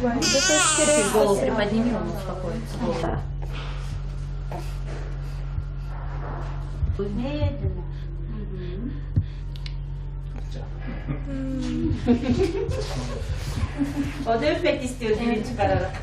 переживаем. Зато скорее Чуть голову приподними, он успокоится. Да. Медленно. O da öpmek istiyor dilini çıkararak.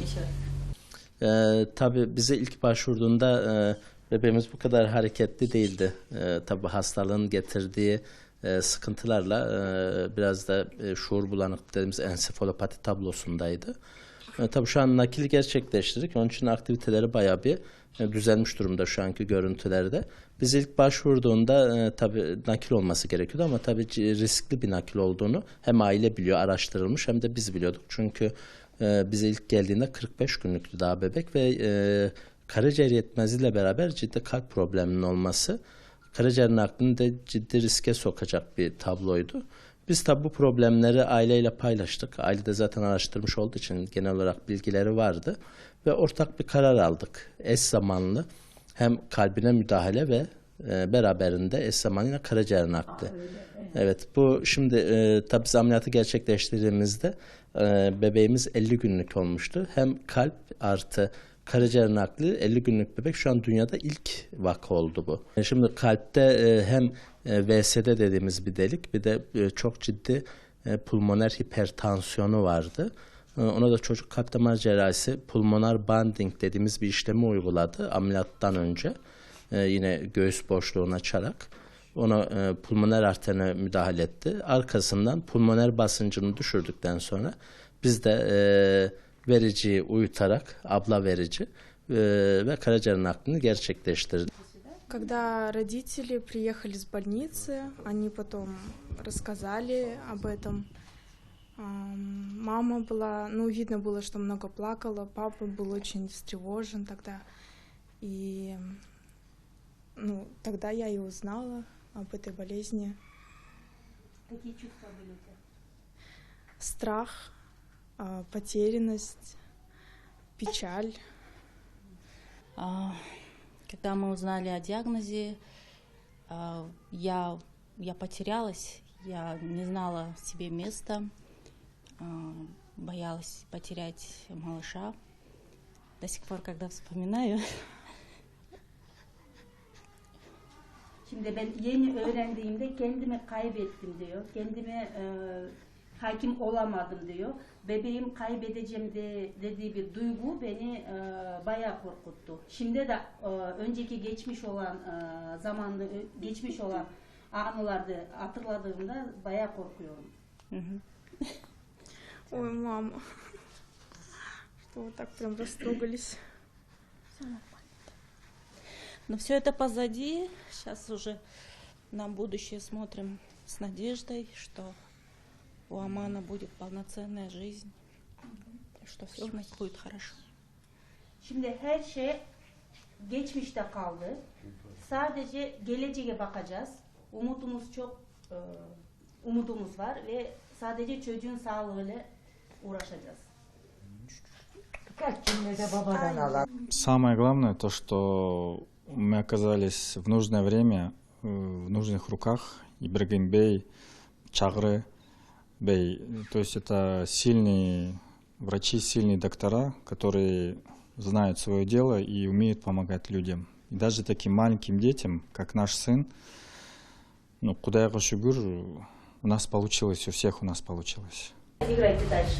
Еще. Ee, tabii bize ilk başvurduğunda e, bebeğimiz bu kadar hareketli değildi. Ee, tabii hastalığın getirdiği e, sıkıntılarla e, biraz da e, şuur bulanık dediğimiz ensefalopati tablosundaydı. E, tabii şu an nakili gerçekleştirdik. Onun için aktiviteleri bayağı bir e, düzelmiş durumda şu anki görüntülerde. Biz ilk başvurduğunda e, tabii nakil olması gerekiyordu ama tabii riskli bir nakil olduğunu hem aile biliyor, araştırılmış hem de biz biliyorduk. Çünkü e, bize ilk geldiğinde 45 günlüktü daha bebek ve e, karaciğer yetmezliğiyle beraber ciddi kalp probleminin olması karaciğer naklini de ciddi riske sokacak bir tabloydu. Biz tabi bu problemleri aileyle paylaştık. Aile de zaten araştırmış olduğu için genel olarak bilgileri vardı. Ve ortak bir karar aldık. Eş zamanlı hem kalbine müdahale ve e, beraberinde eş zamanlı yine karaciğer nakli. Evet bu şimdi e, tabi biz ameliyatı gerçekleştirdiğimizde e, bebeğimiz 50 günlük olmuştu. Hem kalp artı karaciğer nakli 50 günlük bebek şu an dünyada ilk vaka oldu bu. E, Şimdi kalpte e, hem e, VSD dediğimiz bir delik bir de çok ciddi pulmoner hipertansiyonu vardı. Ona da çocuk kalp damar cerrahisi pulmoner banding dediğimiz bir işlemi uyguladı ameliyattan önce. Yine göğüs boşluğunu açarak ona pulmoner arterine müdahale etti. Arkasından pulmoner basıncını düşürdükten sonra biz de vericiyi uyutarak abla verici ve karaciğer naklini gerçekleştirdik. Когда родители приехали с больницы, они потом рассказали об этом. Ам, Мама была, ну, видно было, что много плакала, папа был очень встревожен тогда. И, ну, тогда я и узнала об этой болезни. Какие чувства были у тебя? Страх, потерянность, печаль. А, Когда мы узнали о диагнозе, а, я, я потерялась, я не знала себе места, а, боялась потерять малыша. До сих пор, когда вспоминаю, Şimdi ben yeni öğrendiğimde kendimi kaybettim diyor. Kendime e, hakim olamadım diyor. Bebeğim kaybedeceğim de, dediği bir duygu beni e, bayağı korkuttu. Şimdi de e, önceki geçmiş olan e, zamanda ö- geçmiş olan anılarda hatırladığımda bayağı korkuyorum. Мгм. Ой, мама, что вы так прям растрогались. но все это позади. Сейчас уже на будущее смотрим с надеждой, что у Амана будет полноценная жизнь, что все у нас будет хорошо. Şimdi her şey geçmişte kaldı. Sadece geleceğe bakacağız. Umudumuz çok e, umudumuz var ve sadece çocuğun sağlığıyla uğraşacağız. Самое главное то, что мы оказались в нужное время, э, в нужных руках. Ибрагим Бей, Чагры Бей. То есть это сильные врачи, сильные доктора, которые знают свое дело и умеют помогать людям. И даже таким маленьким детям, как наш сын, ну, куда я шүгүр, у нас получилось, у всех у нас получилось. Играйте дальше.